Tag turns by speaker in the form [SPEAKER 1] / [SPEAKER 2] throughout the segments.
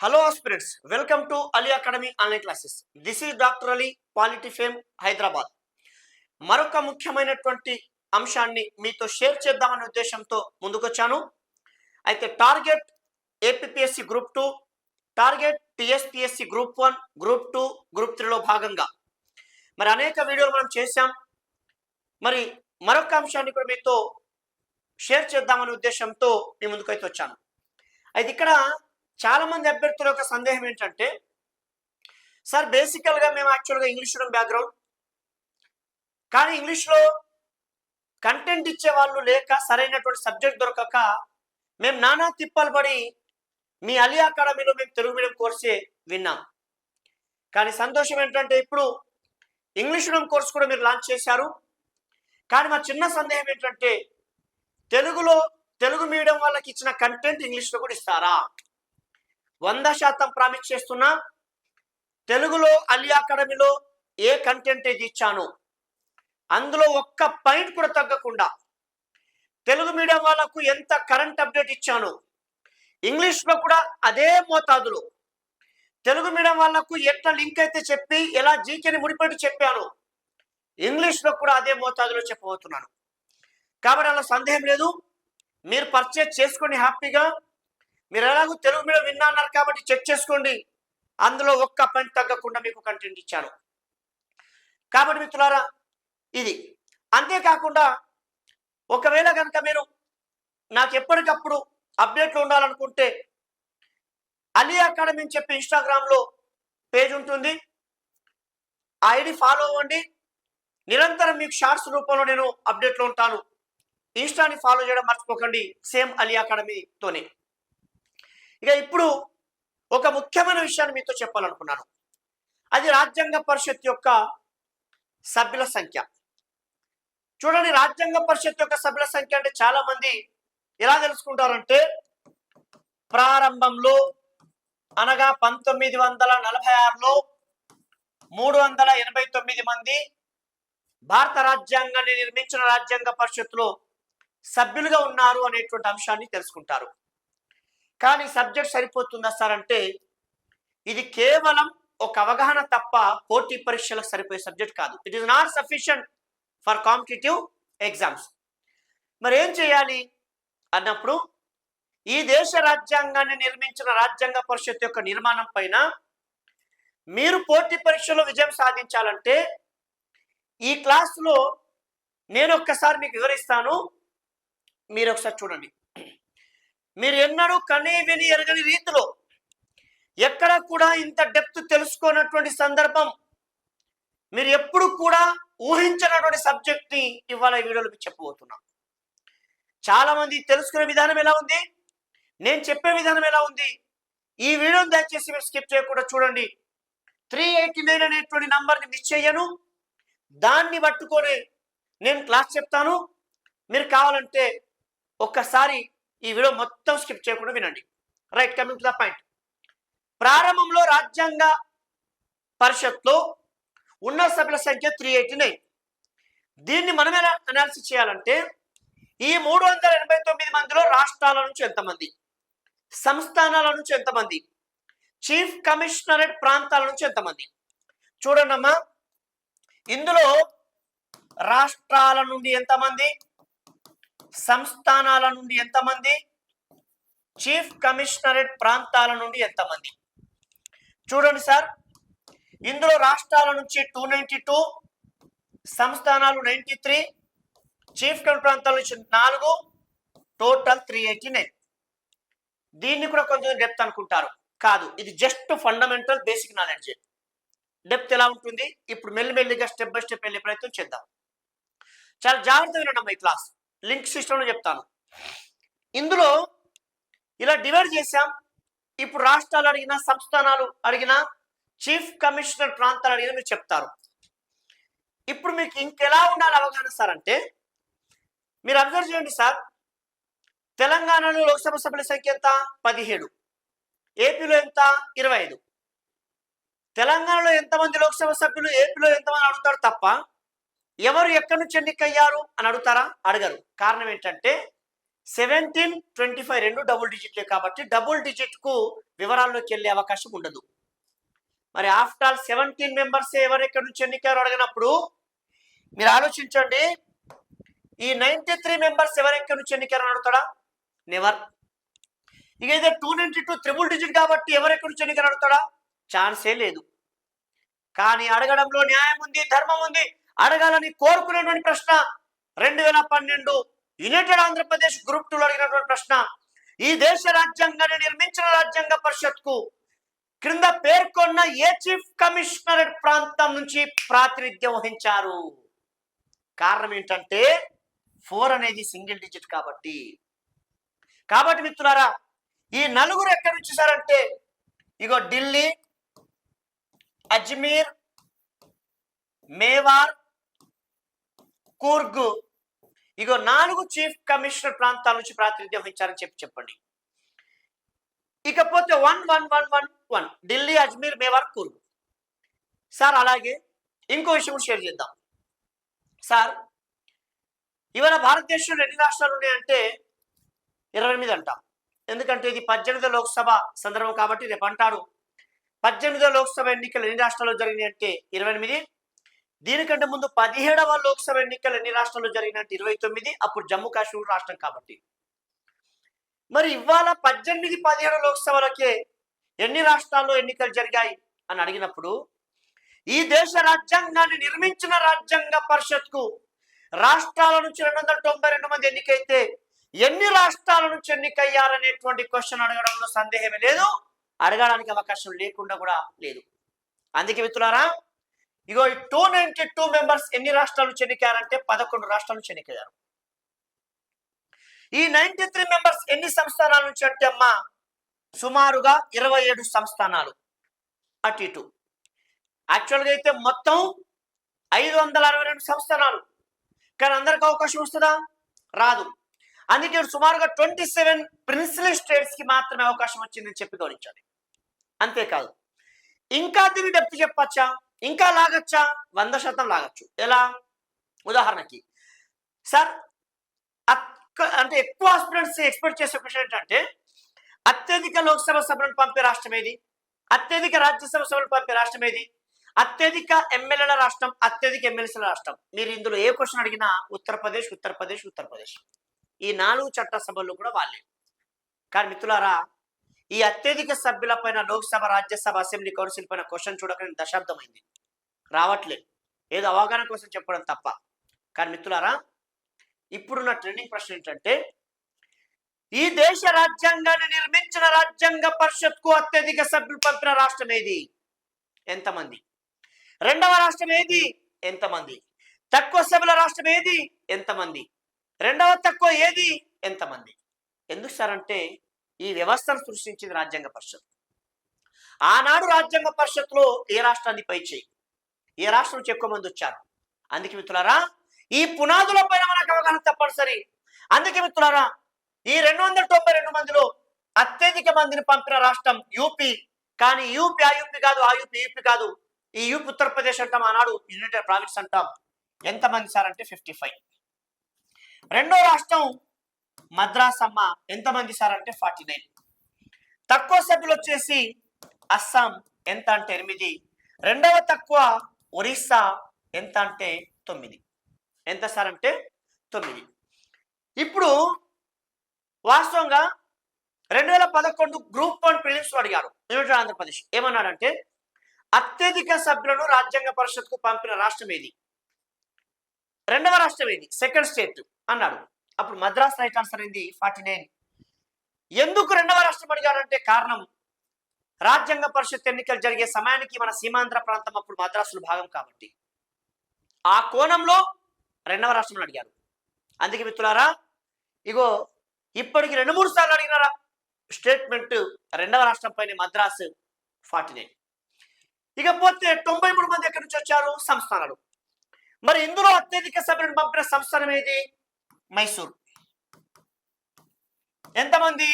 [SPEAKER 1] Hello aspirants welcome to Ali academy online classes this is doctor Ali polity fame Hyderabad మరొక ముఖ్యమైనటువంటి అంశాన్ని మీతో share చేద్దామనే ఉద్దేశంతో ముందుకొచ్చాను. అయితే target APSC group two target TSPSC group one group two group త్రీలో భాగంగా. మరి అనేక వీడియోలు మనం చేశాం. మరి మరొక అంశాన్ని కూడా మీతో షేర్ చేద్దామనే ఉద్దేశంతో మీ ముందుకైతే వచ్చాను. అయితే ఇక్కడ చాలా మంది అభ్యర్థుల యొక్క సందేహం ఏంటంటే సార్ బేసికల్గా మేము యాక్చువల్గా ఇంగ్లీష్ మీడియం బ్యాక్గ్రౌండ్. కానీ ఇంగ్లీష్లో కంటెంట్ ఇచ్చే వాళ్ళు లేక సరైనటువంటి సబ్జెక్ట్ దొరకక మేము నానా తిప్పలు పడి మీ అలీ అకాడమీలో మేము తెలుగు మీడియం కోర్సే విన్నాం. కానీ సంతోషం ఏంటంటే ఇప్పుడు ఇంగ్లీష్ మీడియం కోర్స్ కూడా మీరు లాంచ్ చేశారు. కానీ మా చిన్న సందేహం ఏంటంటే తెలుగులో తెలుగు మీడియం వాళ్ళకి ఇచ్చిన కంటెంట్ ఇంగ్లీష్లో కూడా ఇస్తారా? వంద శాతం ప్రామిస్ చేస్తున్నా తెలుగులో అలీ అకాడమీలో ఏ కంటెంట్ అయితే ఇచ్చాను అందులో ఒక్క పాయింట్ కూడా తగ్గకుండా తెలుగు మీడియం వాళ్ళకు ఎంత కరెంట్ అప్డేట్ ఇచ్చాను? ఇంగ్లీష్లో కూడా అదే మోతాదులో తెలుగు మీడియం వాళ్ళకు ఎట్లా లింక్ అయితే చెప్పి ఎలా జీకేని ముడిపెట్టి చెప్పాను? ఇంగ్లీష్లో కూడా అదే మోతాదులో చెప్పబోతున్నాను. కాబట్టి అలా సందేహం లేదు. మీరు పర్చేజ్ చేసుకొని హ్యాపీగా మీరు ఎలాగో తెలుగు మీద విన్నా అన్నారు కాబట్టి చెక్ చేసుకోండి. అందులో ఒక్క పని తగ్గకుండా మీకు కంటెంట్ ఇచ్చాను. కాబట్టి మిత్రులారా ఇది. అంతేకాకుండా ఒకవేళ కనుక మీరు నాకు ఎప్పటికప్పుడు అప్డేట్లు ఉండాలనుకుంటే అలీ అకాడమీ అని చెప్పి ఇన్స్టాగ్రామ్లో పేజ్ ఉంటుంది. ఆ ఐడి ఫాలో అవ్వండి. నిరంతరం మీకు షార్ట్స్ రూపంలో నేను అప్డేట్లో ఉంటాను. ఇన్స్టాని ఫాలో చేయడం మర్చిపోకండి. సేమ్ అలీ అకాడమీతోనే. ఇక ఇప్పుడు ఒక ముఖ్యమైన విషయాన్ని మీతో చెప్పాలనుకున్నాను. అది రాజ్యాంగ పరిషత్ యొక్క సభ్యుల సంఖ్య. చూడండి రాజ్యాంగ పరిషత్ యొక్క సభ్యుల సంఖ్య అంటే చాలా మంది ఎలా తెలుసుకుంటారంటే ప్రారంభంలో అనగా పంతొమ్మిది వందల నలభై ఆరులో మూడు వందల ఎనభై తొమ్మిది మంది భారత రాజ్యాంగాన్ని నిర్మించిన రాజ్యాంగ పరిషత్తులో సభ్యులుగా ఉన్నారు అనేటువంటి అంశాన్ని తెలుసుకుంటారు. కానీ సబ్జెక్ట్ సరిపోతుందా సార్ అంటే ఇది కేవలం ఒక అవగాహన తప్ప పోటీ పరీక్షలకు సరిపోయే సబ్జెక్ట్ కాదు. It is not sufficient for competitive exams మరి ఏం చేయాలి? అన్నప్పుడు ఈ దేశ రాజ్యాంగాన్ని నిర్మించిన రాజ్యాంగ పరిషత్ యొక్క నిర్మాణం పైన మీరు పోటీ పరీక్షలో విజయం సాధించాలంటే ఈ క్లాస్లో నేను ఒక్కసారి మీకు వివరిస్తాను. మీరు ఒకసారి చూడండి. మీరు ఎన్నడూ కనీ విని ఎరగని రీతిలో ఎక్కడ కూడా ఇంత డెప్త్ తెలుసుకోనటువంటి సందర్భం మీరు ఎప్పుడు కూడా ఊహించినటువంటి సబ్జెక్ట్ని ఇవాళ ఈ వీడియోలో చెప్పబోతున్నా. తెలుసుకునే విధానం ఎలా ఉంది? నేను చెప్పే విధానం ఎలా ఉంది? ఈ వీడియోని దయచేసి మీరు స్కిప్ చేయకుండా చూడండి. త్రీ ఎయిటీ నైన్ అనేటువంటి నంబర్ని మిస్ చేయను. దాన్ని పట్టుకొని నేను క్లాస్ చెప్తాను. మీరు కావాలంటే ఒక్కసారి ఈ వీడియో మొత్తం స్కిప్ చేయకుండా వినండి. Right coming to the point ప్రారంభంలో రాజ్యాంగ పరిషత్లో ఉన్న సభ్యుల సంఖ్య త్రీ ఎయిటీ నైన్ దీన్ని మనం ఎలా అనాలిసిస్ చేయాలంటే ఈ మూడు వందల ఎనభై తొమ్మిది మందిలో రాష్ట్రాల నుంచి ఎంతమంది సంస్థానాల నుంచి ఎంతమంది చీఫ్ కమిషనరేట్ ప్రాంతాల నుంచి ఎంతమంది? చూడండి అమ్మా ఇందులో రాష్ట్రాల నుండి ఎంతమంది సంస్థానాల నుండి ఎంతమంది? చీఫ్ కమిషనరేట్ ప్రాంతాల నుండి ఎంతమంది? చూడండి సార్ ఇందులో రాష్ట్రాల నుంచి టూ నైంటీ టూ సంస్థానాలు నైంటీ త్రీ చీఫ్ కమిషనర్ ప్రాంతాల నుంచి నాలుగు టోటల్ త్రీ ఎయిటీ నైన్. దీన్ని కూడా కొంచెం డెప్త్ అనుకుంటారు. కాదు ఇది just fundamental basic knowledge. Depth ఎలా ఉంటుంది? ఇప్పుడు మెల్లిమెల్లిగా స్టెప్ బై స్టెప్ వెళ్ళే ప్రయత్నం చేద్దాం. చాలా జాగ్రత్తగా వినండి ఈ క్లాస్. లింక్ సిస్టంలో చెప్తాను. ఇందులో ఇలా డివైడ్ చేశాం. ఇప్పుడు రాష్ట్రాలు అడిగిన సంస్థానాలు అడిగిన చీఫ్ కమిషనర్ ప్రాంతాలు అడిగిన మీరు చెప్తారు. ఇప్పుడు మీకు ఇంకెలా ఉండాలి అవగాహన సార్ అంటే మీరు అబ్జర్వ్ చేయండి సార్. తెలంగాణలో లోక్సభ సభ్యుల సంఖ్య ఎంత? పదిహేడు. ఏపీలో ఎంత? ఇరవై ఐదు. తెలంగాణలో ఎంతమంది లోక్సభ సభ్యులు ఏపీలో ఎంతమంది అడుగుతారు తప్ప ఎవరు ఎక్కడి నుంచి ఎన్నికయ్యారు అని అడుగుతారా? అడగరు. కారణం ఏంటంటే సెవెంటీన్ ట్వంటీ ఫైవ్ రెండు డబుల్ డిజిట్లే కాబట్టి డబుల్ డిజిట్కు వివరాల్లోకి వెళ్ళే అవకాశం ఉండదు. మరి ఆఫ్టర్ ఆల్ సెవెంటీన్ మెంబర్స్ ఎవరు ఎక్కడి నుంచి ఎన్నికారు అడిగినప్పుడు మీరు ఆలోచించండి. ఈ నైన్టీ త్రీ మెంబర్స్ ఎవరు ఎక్కడి నుంచి ఎన్నికారు అని అడుగుతాడా? నెవర్ ఇక అయితే two ninety two triple digit కాబట్టి ఎవరు ఎక్కడి నుంచి ఎన్నికారు అడుగుతాడా? ఛాన్సే లేదు. కానీ అడగడంలో న్యాయం ఉంది ధర్మం ఉంది. అడగాలని కోరుకునేటువంటి ప్రశ్న. రెండు వేల పన్నెండు యునైటెడ్ ఆంధ్రప్రదేశ్ గ్రూప్ టూలో అడిగినటువంటి ప్రశ్న. ఈ దేశ రాజ్యాంగాన్ని నిర్మించిన రాజ్యాంగ పరిషత్కు క్రింద పేర్కొన్న ఏ చీఫ్ కమిషనరేట్ ప్రాంతం నుంచి ప్రాతినిధ్యం వహించారు? కారణం ఏంటంటే ఫోర్ అనేది సింగిల్ డిజిట్ కాబట్టి. కాబట్టి మిత్రులారా ఈ నలుగురు ఎక్కడి నుంచి సారంటే ఇగో ఢిల్లీ అజ్మీర్ మేవార్ కూర్గ్. ఇగో నాలుగు చీఫ్ కమిషనర్ ప్రాంతాల నుంచి ప్రాతినిధ్యం వహించారని చెప్పి చెప్పండి. ఇకపోతే one one one one one. Delhi Ajmer Mewar Coorg. Sir అలాగే ఇంకో విషయం కూడా షేర్ చేద్దాం. సార్ ఇవాళ భారతదేశంలో ఎన్ని రాష్ట్రాలు ఉన్నాయంటే ఇరవై ఎనిమిది అంటాం. ఎందుకంటే ఇది పద్దెనిమిదో లోక్సభ సందర్భం కాబట్టి రేపు అంటారు. పద్దెనిమిదో లోక్సభ ఎన్నికలు ఎన్ని రాష్ట్రాల్లో జరిగినాయి అంటే ఇరవై ఎనిమిది దీనికంటే ముందు పదిహేడవ లోక్సభ ఎన్నికలు ఎన్ని రాష్ట్రాల్లో జరిగినట్టు ఇరవై తొమ్మిది అప్పుడు జమ్మూ కాశ్మీర్ రాష్ట్రం కాబట్టి. మరి ఇవాళ పద్దెనిమిది పదిహేడు లోక్సభలకే ఎన్ని రాష్ట్రాల్లో ఎన్నికలు జరిగాయి అని అడిగినప్పుడు ఈ దేశ రాజ్యాంగాన్ని నిర్మించిన రాజ్యాంగ పరిషత్కు రాష్ట్రాల నుంచి రెండు వందల తొంభై రెండు మంది ఎన్నికైతే ఎన్ని రాష్ట్రాల నుంచి ఎన్నికయ్యారనేటువంటి క్వశ్చన్ అడగడంలో సందేహమే లేదు అడగడానికి అవకాశం లేకుండా కూడా లేదు. అందుకే మిత్రులారా ఇగో ఈ టూ నైన్టీ టూ మెంబర్స్ ఎన్ని రాష్ట్రాల నుంచి ఎన్నికారంటే పదకొండు రాష్ట్రాల నుంచి ఎన్నికయ్యారు ఈ నైన్టీ త్రీ మెంబర్స్ ఎన్ని సంస్థానాల నుంచి అంటే అమ్మా సుమారుగా ఇరవై ఏడు సంస్థానాలు. అటు ఇటు. యాక్చువల్గా అయితే మొత్తం ఐదు వందల అరవై రెండు సంస్థానాలు. కానీ అందరికి అవకాశం వస్తుందా? రాదు. అందుకే సుమారుగా ట్వంటీ సెవెన్ ప్రిన్సిపల్ స్టేట్స్కి మాత్రమే అవకాశం వచ్చిందని చెప్పి గమనించాలి అంతేకాదు. ఇంకా దీన్ని డెప్త్ చెప్పచ్చా? ఇంకా లాగచ్చా? వంద శాతం లాగచ్చు. ఎలా? ఉదాహరణకి సార్ అక్క- అంటే ఎక్కువ ఆస్పిరెంట్స్ ఎక్స్పెక్ట్ చేసే క్వశ్చన్ ఏంటంటే అత్యధిక లోక్సభ సభలను పంపే రాష్ట్రం ఏది? అత్యధిక రాజ్యసభ సభలు పంపే రాష్ట్రం ఏది? అత్యధిక ఎమ్మెల్యేల రాష్ట్రం అత్యధిక ఎమ్మెల్సీల రాష్ట్రం. మీరు ఇందులో ఏ క్వశ్చన్ అడిగినా ఉత్తరప్రదేశ్ ఉత్తరప్రదేశ్ ఉత్తరప్రదేశ్ ఈ నాలుగు చట్టసభలు కూడా వాళ్ళే. కానీ మిత్రులారా ఈ అత్యధిక సభ్యుల పైన లోక్సభ రాజ్యసభ అసెంబ్లీ కౌన్సిల్ పైన క్వశ్చన్ చూడకనే దశాబ్దమైంది. రావట్లేదు. ఏదో అవగాహన కోసం చెప్పడం తప్ప. కానీ మిత్రులారా ఇప్పుడున్న ట్రెండింగ్ ప్రశ్న ఏంటంటే ఈ దేశ రాజ్యాంగాన్ని నిర్మించిన రాజ్యాంగ పరిషత్కు అత్యధిక సభ్యులు పంపిన రాష్ట్రం ఏది? ఎంతమంది? రెండవ రాష్ట్రం ఏది? ఎంతమంది? తక్కువ సభ్యుల రాష్ట్రం ఏది? ఎంతమంది? రెండవ తక్కువ ఏది? ఎంతమంది? ఎందుకు సార్ అంటే ఈ వ్యవస్థను సృష్టించింది రాజ్యాంగ పరిషత్. ఆనాడు రాజ్యాంగ పరిషత్లో ఏ రాష్ట్రాన్ని పై చేయి? ఏ రాష్ట్రం ఎక్కువ మంది వచ్చారు? అందుకే మిత్రులారా ఈ పునాదులపైన మనకు అవగాహన తప్పనిసరి. అందుకే మిత్రులారా ఈ రెండు వందల తొంభై రెండు మందిలో అత్యధిక మందిని పంపిన రాష్ట్రం యూపీ. కానీ యూపీ ఆ యూపీ కాదు ఆ యూపీ యూపీ కాదు. ఈ యూపీ ఉత్తరప్రదేశ్ అంటాం ఆనాడు యునైటెడ్ ప్రావిన్స్ అంటాం. ఎంతమంది సార్ అంటే ఫిఫ్టీ ఫైవ్. రెండో రాష్ట్రం మద్రాస్ అమ్మ ఎంతమంది సార్ అంటే ఫార్టీ నైన్. తక్కువ సభ్యులు వచ్చేసి అస్సాం ఎంత అంటే ఎనిమిది. రెండవ తక్కువ ఒరిస్సా ఎంత అంటే తొమ్మిది. ఎంత సార్ అంటే తొమ్మిది. ఇప్పుడు వాస్తవంగా రెండు వేల పదకొండు గ్రూప్ వన్ ప్రిలిమ్స్ అడిగారు యునైటెడ్ ఆంధ్రప్రదేశ్? ఏమన్నాడంటే అత్యధిక సభ్యులను రాజ్యాంగ పరిషత్కు పంపిన రాష్ట్రం ఏది? రెండవ రాష్ట్రం ఏది? సెకండ్ స్టేట్ అన్నాడు. అప్పుడు మద్రాస్ రైట్ ఆన్సర్ అయింది ఫార్టీ నైన్ ఎందుకు రెండవ రాష్ట్రం అడిగారంటే కారణం రాజ్యాంగ పరిషత్ ఎన్నికలు జరిగే సమయానికి మన సీమాంధ్ర ప్రాంతం అప్పుడు మద్రాసులో భాగం కాబట్టి. ఆ కోణంలో రెండవ రాష్ట్రంలో అడిగారు. అందుకే మిత్రులారా ఇగో ఇప్పటికి రెండు మూడు సార్లు అడిగిన స్టేట్మెంట్ రెండవ రాష్ట్రం పైన మద్రాసు ఫార్టీ నైన్ ఇకపోతే తొంభై మూడు మంది ఎక్కడి నుంచి వచ్చారు? సంస్థానాలు. మరి ఇందులో అత్యధిక సభ్యులను పంపిన సంస్థానం ఏది? మైసూర్. ఎంతమంది?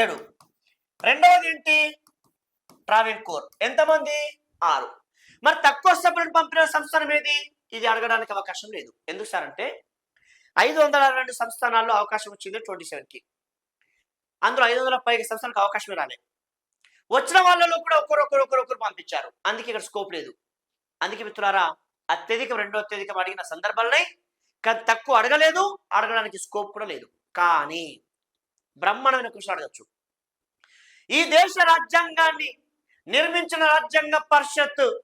[SPEAKER 1] ఏడు. రెండవది ఏంటి ట్రావెన్కోర్ ఎంతమంది? ఆరు. మరి తక్కువ సభ్యులను పంపిన సంస్థానం ఏది? ఇది అడగడానికి అవకాశం లేదు. ఎందుకు సార్ అంటే ఐదు వందల అరవై రెండు సంస్థానాల్లో అవకాశం వచ్చింది ట్వంటీ సెవెన్కి. అందులో ఐదు వందల పైగా సంస్థలకు అవకాశమే రాలేదు వచ్చిన వాళ్ళలో కూడా ఒకరు ఒకరు ఒకరు ఒకరు పంపించారు. అందుకే ఇక్కడ స్కోప్ లేదు. అందుకే మిత్రులారా అత్యధికం రెండో అత్యధికం అడిగిన సందర్భాలనే కానీ తక్కువ అడగలేదు అడగడానికి స్కోప్ కూడా లేదు. కానీ బ్రహ్మాండమైన కృషి అడగచ్చు. ఈ దేశ రాజ్యాంగాన్ని నిర్మించిన రాజ్యాంగ పరిషత్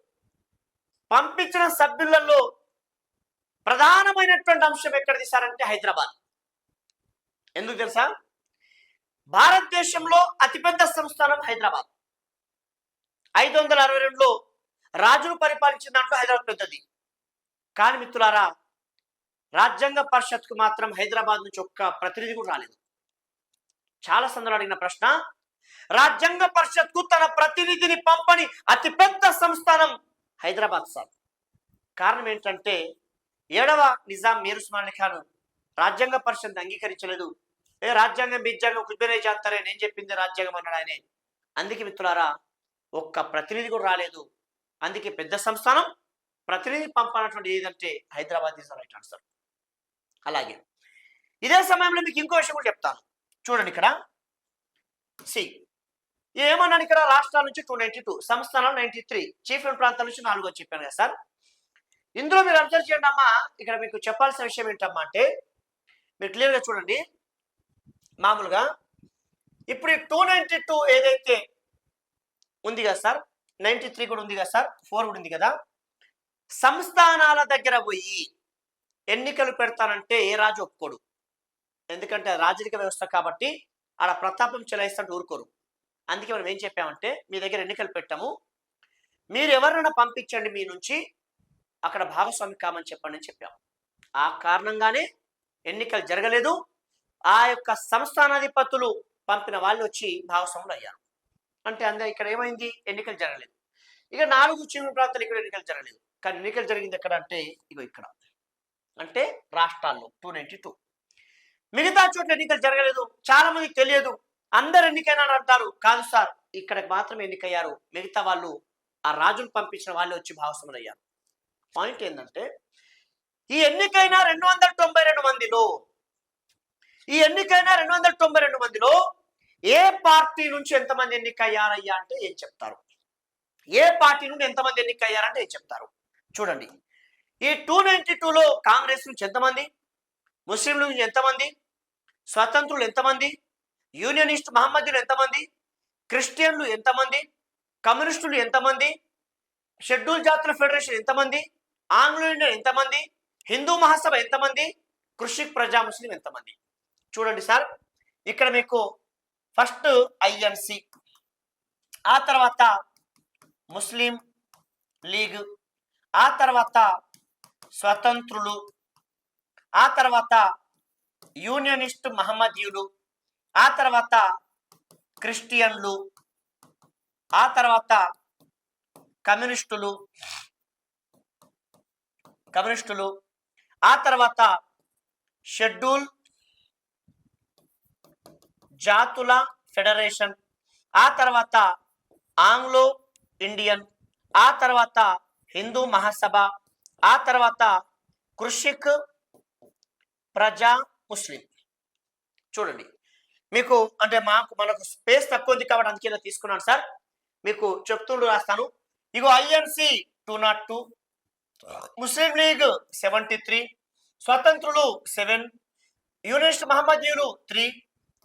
[SPEAKER 1] పంపించిన సభ్యులలో ప్రధానమైనటువంటి అంశం ఎక్కడ తీశారంటే హైదరాబాద్. ఎందుకు తెలుసా? భారతదేశంలో అతిపెద్ద సంస్థానం హైదరాబాద్. ఐదు వందల అరవై రెండులో రాజును పరిపాలించిన దాంట్లో హైదరాబాద్ పెద్దది. కానీ మిత్రులారా రాజ్యాంగ పరిషత్కు మాత్రం హైదరాబాద్ నుంచి ఒక్క ప్రతినిధి కూడా రాలేదు. చాలా సందర్భాలు అడిగిన ప్రశ్న రాజ్యాంగ పరిషత్కు తన ప్రతినిధిని పంపని అతిపెద్ద సంస్థానం హైదరాబాద్ సార్. కారణం ఏంటంటే ఏడవ నిజాం మీర్ ఉస్మాన్ ఖాన్ రాజ్యాంగ పరిషత్ అంగీకరించలేదు. ఏ రాజ్యాంగం బిజ్యాంగం కుదిరే చేస్తారే నేను చెప్పింది రాజ్యాంగం అన్నాడు ఆయనే. అందుకే మిత్రులారా ఒక్క ప్రతినిధి కూడా రాలేదు. అందుకే పెద్ద సంస్థానం ప్రతినిధి పంపనటువంటి ఏదంటే హైదరాబాద్ ఈజ్ రైట్ ఆన్సర్. అలాగే. ఇదే సమయంలో మీకు ఇంకో విషయం కూడా చెప్తాను. చూడండి ఇక్కడ. సి. ఏమన్నాను ఇక్కడ? రాష్ట్రాల నుంచి టూ నైన్టీ టూ సంస్థానం నైన్టీ త్రీ చీఫ్ అండ్ ప్రాంతాల నుంచి నాలుగో చెప్పాను కదా సార్. ఇందులో మీరు అబ్జర్వ్ చేయండి అమ్మా. ఇక్కడ మీకు చెప్పాల్సిన విషయం ఏంటమ్మా అంటే మీరు క్లియర్గా చూడండి. మామూలుగా ఇప్పుడు ఈ టూ నైన్టీ టూ ఏదైతే ఉంది కదా సార్ నైన్టీ త్రీ కూడా ఉంది కదా సార్ ఫోర్ కూడా ఉంది కదా సంస్థానాల దగ్గర పోయి ఎన్నికలు పెడతానంటే ఏ రాజు ఒప్పుకోడు. ఎందుకంటే రాజరిక వ్యవస్థ కాబట్టి ఆడ ప్రతాపం చెలాయిస్తుంటే ఊరుకోరు. అందుకే మనం ఏం చెప్పామంటే మీ దగ్గర ఎన్నికలు పెట్టాము. మీరు ఎవరినైనా పంపించండి మీ నుంచి అక్కడ భాగస్వామి కామని చెప్పండి అని చెప్పాము. ఆ కారణంగానే ఎన్నికలు జరగలేదు. ఆ యొక్క సంస్థానాధిపతులు పంపిన వాళ్ళు వచ్చి భాగస్వాములు అయ్యారు. అంటే అందరూ ఇక్కడ ఏమైంది? ఎన్నికలు జరగలేదు. ఇక నాలుగు చిన్న ప్రాంతాలు ఇక్కడ ఎన్నికలు జరగలేదు. కానీ ఎన్నికలు జరిగింది ఎక్కడ అంటే ఇగో ఇక్కడ. అంటే రాష్ట్రాల్లో టూ నైన్టీ టూ మిగతా చోట్ల ఎన్నికలు జరగలేదు చాలా మందికి తెలియదు అందరు ఎన్నికైనా అంటారు. కాదు సార్ ఇక్కడికి మాత్రమే ఎన్నికయ్యారు. మిగతా వాళ్ళు ఆ రాజును పంపించిన వాళ్ళే వచ్చి భాగస్వాములు అయ్యారు. పాయింట్ ఏంటంటే ఈ ఎన్నికైన రెండు వందల తొంభై రెండు మందిలో ఈ ఎన్నికైన రెండు వందల తొంభై రెండు మందిలో ఏ పార్టీ నుంచి ఎంతమంది ఎన్నికయ్యారయ్యా అంటే ఏం చెప్తారు? ఏ పార్టీ నుండి ఎంతమంది ఎన్నికయ్యారంటే ఏం చెప్తారు? చూడండి ఈ టూ నైన్టీ టూలో కాంగ్రెస్ నుంచి ఎంతమంది? ముస్లింల నుంచి ఎంతమంది? స్వతంత్రులు ఎంతమంది? యూనియనిస్ట్ మహమ్మదీలు ఎంతమంది? క్రిస్టియన్లు ఎంతమంది? కమ్యూనిస్టులు ఎంతమంది? షెడ్యూల్ జాతుల ఫెడరేషన్ ఎంతమంది? ఆంగ్లో ఇండియన్ ఎంతమంది? హిందూ మహాసభ ఎంతమంది? కృషి ప్రజా ముస్లిం ఎంతమంది? చూడండి సార్ ఇక్కడ మీకు ఫస్ట్ ఐఎన్సి. ఆ తర్వాత ముస్లిం లీగ్. ఆ తర్వాత స్వతంత్రులు. ఆ తర్వాత యూనియనిస్ట్ మహమ్మదీయులు ఆ తర్వాత క్రిస్టియన్లు ఆ తర్వాత కమ్యూనిస్టులు కమ్యూనిస్టులు ఆ తర్వాత షెడ్యూల్ జాతుల ఫెడరేషన్ ఆ తర్వాత ఆంగ్లో ఇండియన్ ఆ తర్వాత హిందూ మహాసభ ఆ తర్వాత కృషిక్ ప్రజా ముస్లిం. చూడండి. మీకు అంటే మాకు మనకు స్పేస్ తక్కువ ఉంది కాబట్టి అందుకే తీసుకున్నాను సార్. మీకు చెప్తుండ్రు రాస్తాను. ఇగో INC two naught two Muslim league seventy three స్వతంత్రులు seven unionist మహమ్మదీయులు three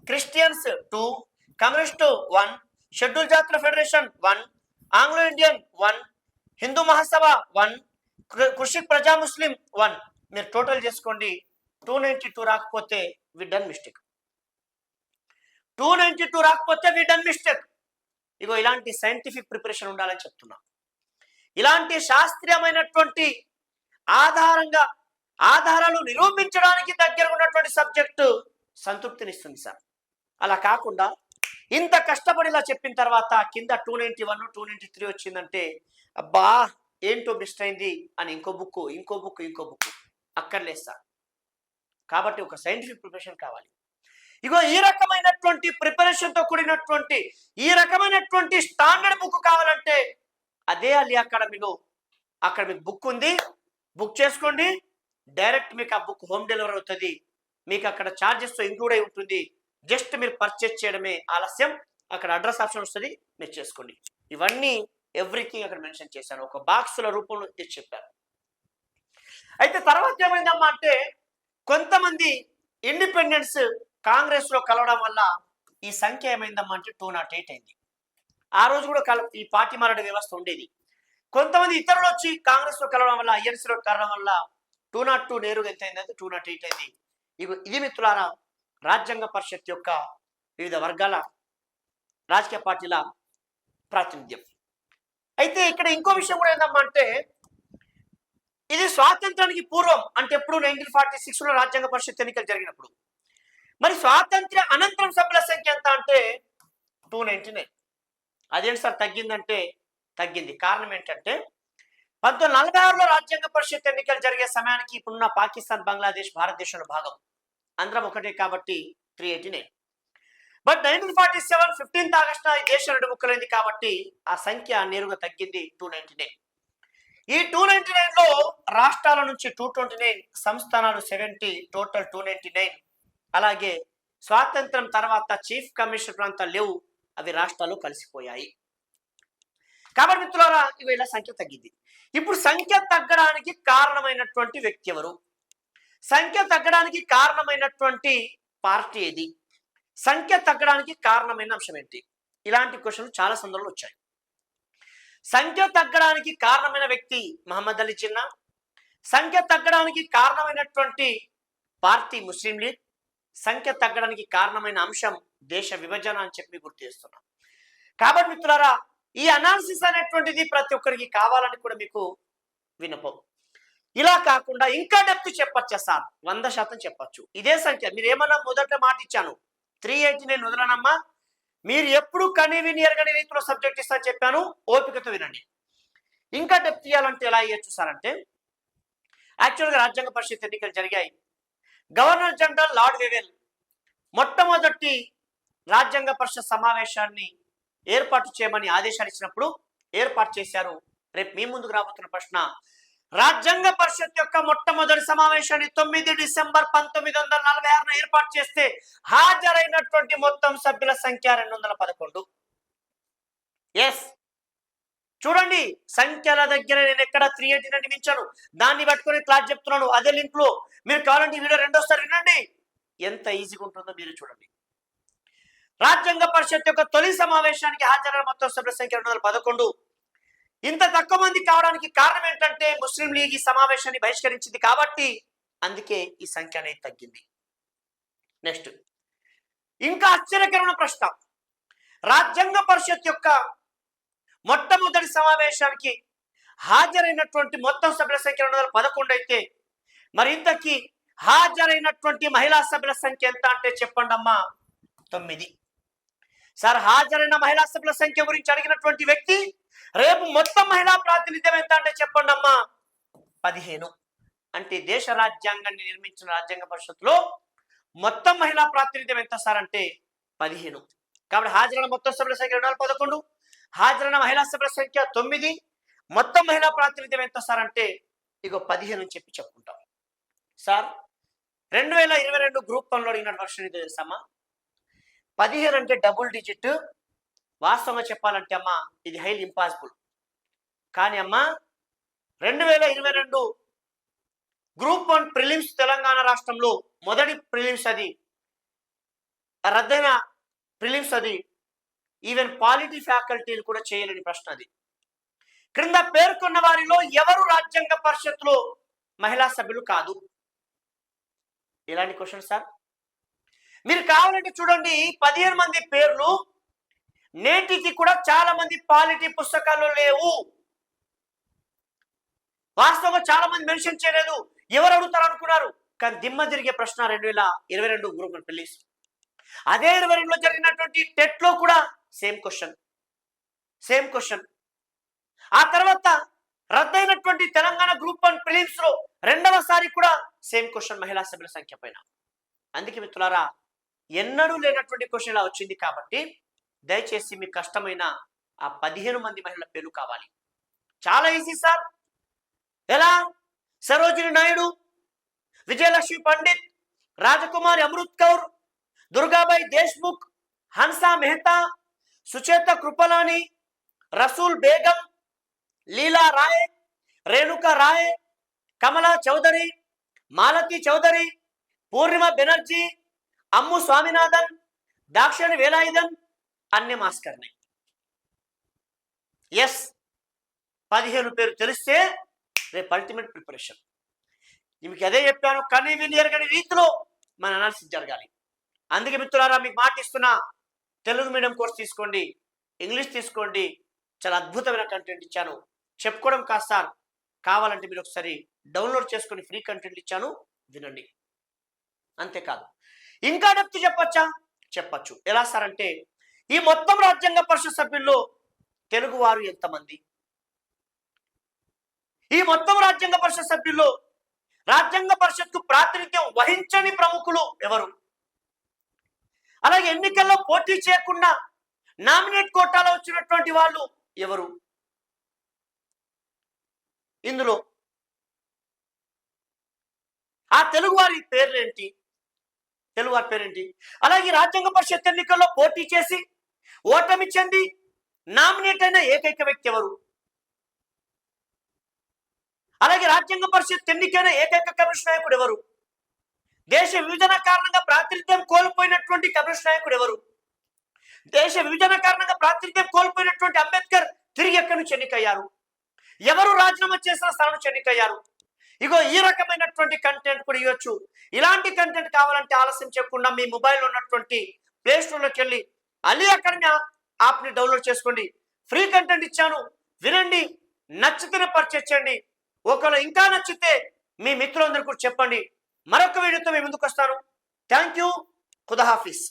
[SPEAKER 1] Christians two communist one schedule జాతుల federation one Anglo Indian one Hindu Mahasabha one Krishi Praja Muslim one. మీరు టోటల్ చేసుకోండి. టూ నైన్టీ టూ రాకపోతే we done mistake. Two ninety two రాకపోతే we done mistake. ఇగో ఇలాంటి scientific preparation ఉండాలని చెప్తున్నా. ఇలాంటి శాస్త్రీయమైనటువంటి ఆధారంగా ఆధారాలు నిరూపించడానికి దగ్గర ఉన్నటువంటి సబ్జెక్టు సంతృప్తినిస్తుంది సార్. అలా కాకుండా ఇంత కష్టపడి ఇలా చెప్పిన తర్వాత కింద two ninety one two ninety three వచ్చిందంటే అబ్బా ఏంటో మిస్ట్ అయింది అని ఇంకో బుక్ ఇంకో బుక్ ఇంకో బుక్ అక్కర్లేదు సార్. కాబట్టి ఒక సైంటిఫిక్ ప్రిపరేషన్ కావాలి. ఇగో ఈ రకమైనటువంటి ప్రిపరేషన్తో కూడినటువంటి ఈ రకమైనటువంటి స్టాండర్డ్ బుక్ కావాలంటే అదే అలీ అకాడమీలో అక్కడ మీకు బుక్ ఉంది. బుక్ చేసుకోండి. డైరెక్ట్ మీకు ఆ బుక్ హోమ్ డెలివరీ అవుతుంది. మీకు అక్కడ ఛార్జెస్తో ఇంక్లూడ్ అయి ఉంటుంది. జస్ట్ మీరు పర్చేస్ చేయడమే ఆలస్యం. అక్కడ అడ్రస్ ఆప్షన్ వస్తుంది. మీరు చేసుకోండి. ఇవన్నీ ఎవ్రీథింగ్ అక్కడ మెన్షన్ చేశాను. ఒక బాక్సుల రూపంలో తెచ్చి చెప్పాను. అయితే తర్వాత ఏమైందమ్మా అంటే కొంతమంది ఇండిపెండెన్స్ కాంగ్రెస్లో కలవడం వల్ల ఈ సంఖ్య ఏమైందమ్మా అంటే టూ నాట్ ఎయిట్ అయింది. ఆ రోజు కూడా కల ఈ పార్టీ మారడ వ్యవస్థ ఉండేది. కొంతమంది ఇతరులు వచ్చి కాంగ్రెస్లో కలవడం వల్ల ఐఎన్సీలో కలవడం వల్ల టూ నాట్ టూ నేరుగా ఎంత అయిందంటే టూ నాట్ ఎయిట్ అయింది. ఇది మిత్రులారా రాజ్యాంగ పరిషత్ యొక్క వివిధ వర్గాల రాజకీయ పార్టీల ప్రాతినిధ్యం. అయితే ఇక్కడ ఇంకో విషయం కూడా ఏందమ్మా అంటే ఇది స్వాతంత్రానికి పూర్వం అంటే ఎప్పుడు నైన్టీన్ ఫార్టీ సిక్స్లో రాజ్యాంగ పరిషత్ ఎన్నికలు జరిగినప్పుడు. మరి స్వాతంత్ర అనంతరం సభ్యుల సంఖ్య ఎంత అంటే టూ నైన్టీ నైన్ అదేంటి సార్ తగ్గిందంటే తగ్గింది. కారణం ఏంటంటే పంతొమ్మిది నలభై ఆరులో రాజ్యాంగ పరిషత్ ఎన్నికలు జరిగే సమయానికి ఇప్పుడున్న పాకిస్తాన్ బంగ్లాదేశ్ భారతదేశంలో భాగం. అందరం ఒకటే కాబట్టి three eighty nine but nineteen forty seven fifteenth ఆగస్టున ఈ దేశం రెండు ముక్కలైంది కాబట్టి ఆ సంఖ్య నేరుగా తగ్గింది టూ నైన్టీ నైన్ ఈ టూ నైన్టీ నైన్లో రాష్ట్రాల నుంచి two twenty nine సంస్థానాలు seventy total two ninety nine అలాగే స్వాతంత్రం తర్వాత చీఫ్ కమిషనర్ ప్రాంతాలు లేవు అవి రాష్ట్రాలు కలిసిపోయాయి. కాబట్టి మిత్రులారా ఇవేళ సంఖ్య తగ్గింది. ఇప్పుడు సంఖ్య తగ్గడానికి కారణమైనటువంటి వ్యక్తి ఎవరు? సంఖ్య తగ్గడానికి కారణమైనటువంటి పార్టీ ఏది? సంఖ్య తగ్గడానికి కారణమైన అంశం ఏంటి? ఇలాంటి క్వశ్చన్లు చాలా సందర్భాలు వచ్చాయి. సంఖ్య తగ్గడానికి కారణమైన వ్యక్తి మహమ్మద్ అలీ జిన్నా సంఖ్య తగ్గడానికి కారణమైనటువంటి పార్టీ ముస్లిం లీగ్ సంఖ్య తగ్గడానికి కారణమైన అంశం దేశ విభజన అని చెప్పి గుర్తు చేస్తున్నాం. కాబట్టి మిత్రులారా ఈ అనాలిసిస్ అనేటువంటిది ప్రతి ఒక్కరికి కావాలని కూడా మీకు వినపం ఇలా కాకుండా ఇంకా డెప్త్ చెప్పచ్చా సార్? వంద శాతం చెప్పచ్చు. ఇదే సంఖ్య. మీరు ఏమన్నా మొదట మాట ఇచ్చాను. త్రీ ఎయిటీ నేను వదలనమ్మా. మీరు ఎప్పుడు కనీ విని ఎరగని రీతిలో సబ్జెక్ట్ ఇస్తా చెప్పాను. ఓపికతో వినండి. ఇంకా డెప్త్ ఇవ్వాలంటే ఎలా ఇవ్వచ్చు సార్ అంటే యాక్చువల్గా రాజ్యాంగ పరిషత్ ఎన్నికలు జరిగాయి. గవర్నర్ జనరల్ లార్డ్ వెవెల్ మొట్టమొదటి రాజ్యాంగ పరిషత్ సమావేశాన్ని ఏర్పాటు చేయమని ఆదేశాలు ఇచ్చినప్పుడు ఏర్పాటు చేశారు. రేపు మీ ముందుకు రాబోతున్న ప్రశ్న రాజ్యాంగ పరిషత్ యొక్క మొట్టమొదటి సమావేశాన్ని తొమ్మిది డిసెంబర్ పంతొమ్మిది వందల నలభై ఆరున ఏర్పాటు చేస్తే హాజరైనటువంటి మొత్తం సభ్యుల సంఖ్య రెండు వందల పదకొండు. ఎస్ చూడండి సంఖ్యల దగ్గర నేను ఎక్కడ త్రీ ఎయిటీ నైన్ మించాను. దాన్ని పట్టుకొని క్లాస్ చెప్తున్నాను. అదే లింక్లో మీరు కావాలంటే వీడియో రెండోసారి వినండి. ఎంత ఈజీగా ఉంటుందో మీరు చూడండి. రాజ్యాంగ పరిషత్ యొక్క తొలి సమావేశానికి హాజరైన మొత్తం సభ్యుల సంఖ్య రెండు వందల పదకొండు. ఇంత తక్కువ మంది కావడానికి కారణం ఏంటంటే ముస్లిం లీగ్ ఈ సమావేశాన్ని బహిష్కరించింది కాబట్టి అందుకే ఈ సంఖ్య అనేది తగ్గింది. నెక్స్ట్ ఇంకా ఆశ్చర్యకరమైన ప్రశ్న. రాజ్యాంగ పరిషత్ యొక్క మొట్టమొదటి సమావేశానికి హాజరైనటువంటి మొత్తం సభ్యుల సంఖ్య రెండు వందల పదకొండు అయితే మరి ఇంతకీ హాజరైనటువంటి మహిళా సభ్యుల సంఖ్య ఎంత అంటే చెప్పండి అమ్మా తొమ్మిది. సార్ హాజరైన మహిళా సభ్యుల సంఖ్య గురించి అడిగినటువంటి వ్యక్తి రేపు మొత్తం మహిళా ప్రాతినిధ్యం ఎంత అంటే చెప్పండి అమ్మా. పదిహేను. అంటే దేశ రాజ్యాంగాన్ని నిర్మించిన రాజ్యాంగ పరిషత్తులో మొత్తం మహిళా ప్రాతినిధ్యం ఎంత సార్ అంటే పదిహేను. కాబట్టి హాజరైన మొత్తం సభ్యుల సంఖ్య రెండు వందల పదకొండు హాజరైన మహిళా సభ్యుల సంఖ్య తొమ్మిది మొత్తం మహిళా ప్రాతినిధ్యం ఎంత సార్ అంటే ఇగో పదిహేను అని చెప్పి చెప్పుకుంటాం. సార్ రెండు వేల ఇరవై రెండు గ్రూప్ వన్లో అడిగిన ప్రశ్న తెలుసామా పదిహేను అంటే డబుల్ డిజిట్. వాస్తవంగా చెప్పాలంటే అమ్మా ఇది హైలీ ఇంపాసిబుల్ కానీ అమ్మా రెండు వేల ఇరవై రెండు గ్రూప్ వన్ ప్రిలిమ్స్ తెలంగాణ రాష్ట్రంలో మొదటి ప్రిలిమ్స్ అది. రద్దైన ప్రిలిమ్స్ అది. ఈవెన్ పాలిటీ ఫ్యాకల్టీలు కూడా చేయలేని ప్రశ్న అది. క్రింద పేర్కొన్న వారిలో ఎవరు రాజ్యాంగ పరిషత్లో మహిళా సభ్యులు కాదు? ఇలాంటి క్వశ్చన్ సార్ మీరు కావాలంటే చూడండి పదిహేను మంది పేర్లు నేటికి కూడా చాలా మంది పాలిటీ పుస్తకాల్లో లేవు. వాస్తవంగా చాలా మంది మెన్షన్ చేయలేదు. ఎవరు అడుగుతారు అనుకున్నారు? కానీ దిమ్మ తిరిగే ప్రశ్న రెండు వేల ఇరవై రెండు గ్రూప్ రిలీజ్ అదే ఇరవై రెండులో జరిగినటువంటి టెట్లో కూడా సేమ్ క్వశ్చన్ సేమ్ క్వశ్చన్ ఆ తర్వాత రద్దయినటువంటి తెలంగాణ గ్రూప్ వన్ ప్రిలిమ్స్లో రెండవసారి కూడా సేమ్ క్వశ్చన్ మహిళా సభ్యుల సంఖ్య పైన. అందుకే మిత్రులారా ఎన్నడూ లేనటువంటి క్వశ్చన్ ఇలా వచ్చింది కాబట్టి దయచేసి మీకు కష్టమైన ఆ పదిహేను మంది మహిళల పేర్లు కావాలి. చాలా ఈజీ సార్ ఎలా? సరోజిని నాయుడు విజయలక్ష్మి పండిత్ రాజకుమారి అమృత్ కౌర్ దుర్గాబాయి దేశ్ముఖ్ హన్సా మెహతా సుచేత కృపలాని రసూల్ బేగం లీలా రాయ్ రేణుక రాయ్ కమలా చౌదరి మాలతి చౌదరి పూర్ణిమ బెనర్జీ అమ్ము స్వామినాథన్ దాక్షణ వేలాయుధన్ అన్ని మాస్కర్ని ఎస్ పదిహేను పేరు తెలిస్తే రేపు అల్టిమేట్ ప్రిపరేషన్ మీకు అదే చెప్పాను కనీ విని ఎరగని రీతిలో మన అనాలిసిస్ జరగాలి. అందుకే మిత్రులారా మీకు మాట ఇస్తున్నా తెలుగు మీడియం కోర్స్ తీసుకోండి ఇంగ్లీష్ తీసుకోండి చాలా అద్భుతమైన కంటెంట్ ఇచ్చాను. చెప్పుకోవడం కాస్త కావాలంటే మీరు ఒకసారి డౌన్లోడ్ చేసుకొని ఫ్రీ కంటెంట్ ఇచ్చాను వినండి. అంతేకాదు. ఇంకా డెప్త్ చెప్పచ్చా? చెప్పచ్చు. ఎలా సార్ అంటే ఈ మొత్తం రాజ్యాంగ పరిషత్ సభ్యుల్లో తెలుగువారు ఎంతమంది? ఈ మొత్తం రాజ్యాంగ పరిషత్ సభ్యుల్లో రాజ్యాంగ పరిషత్కు ప్రాతినిధ్యం వహించని ప్రముఖులు ఎవరు? అలాగే ఎన్నికల్లో పోటీ చేయకుండా నామినేట్ కోటాలో వచ్చినటువంటి వాళ్ళు ఎవరు? ఇందులో ఆ తెలుగువారి పేర్లేంటి? తెలుగువారి పేరేంటి? అలాగే రాజ్యాంగ పరిషత్ ఎన్నికల్లో పోటీ చేసి ఓటమి చెంది నామినేట్ అయిన ఏకైక వ్యక్తి ఎవరు? అలాగే రాజ్యాంగ పరిషత్ ఎన్నికైన ఏకైక కమ్యూనిస్ట్ నాయకుడు ఎవరు? దేశ విభజన కారణంగా ప్రాతినిధ్యం కోల్పోయినటువంటి కమ్యూనిస్ట్ నాయకుడు ఎవరు? దేశ విభజన కారణంగా ప్రాతినిధ్యం కోల్పోయినటువంటి అంబేద్కర్ తిరిగి ఎక్కడి నుంచి ఎన్నికయ్యారు? ఎవరు రాజీనామా చేసిన స్థానం నుంచి ఎన్నికయ్యారు? ఇగో ఈ రకమైనటువంటి కంటెంట్ కూడా ఇవ్వచ్చు. ఇలాంటి కంటెంట్ కావాలంటే ఆలస్యం చేయకుండా మీ మొబైల్లో ఉన్నటువంటి ప్లేస్టోర్లోకి వెళ్ళి అలీ అకాడమీ యాప్ని డౌన్లోడ్ చేసుకోండి. ఫ్రీ కంటెంట్ ఇచ్చాను. వినండి. నచ్చితేనే పర్చేస్ చేయండి. ఒకవేళ ఇంకా నచ్చితే మీ మిత్రులందరూ కూడా చెప్పండి. మరొక వీడియోతో మీ ముందుకు వస్తాను. Thank you ఖుదాహాఫీస్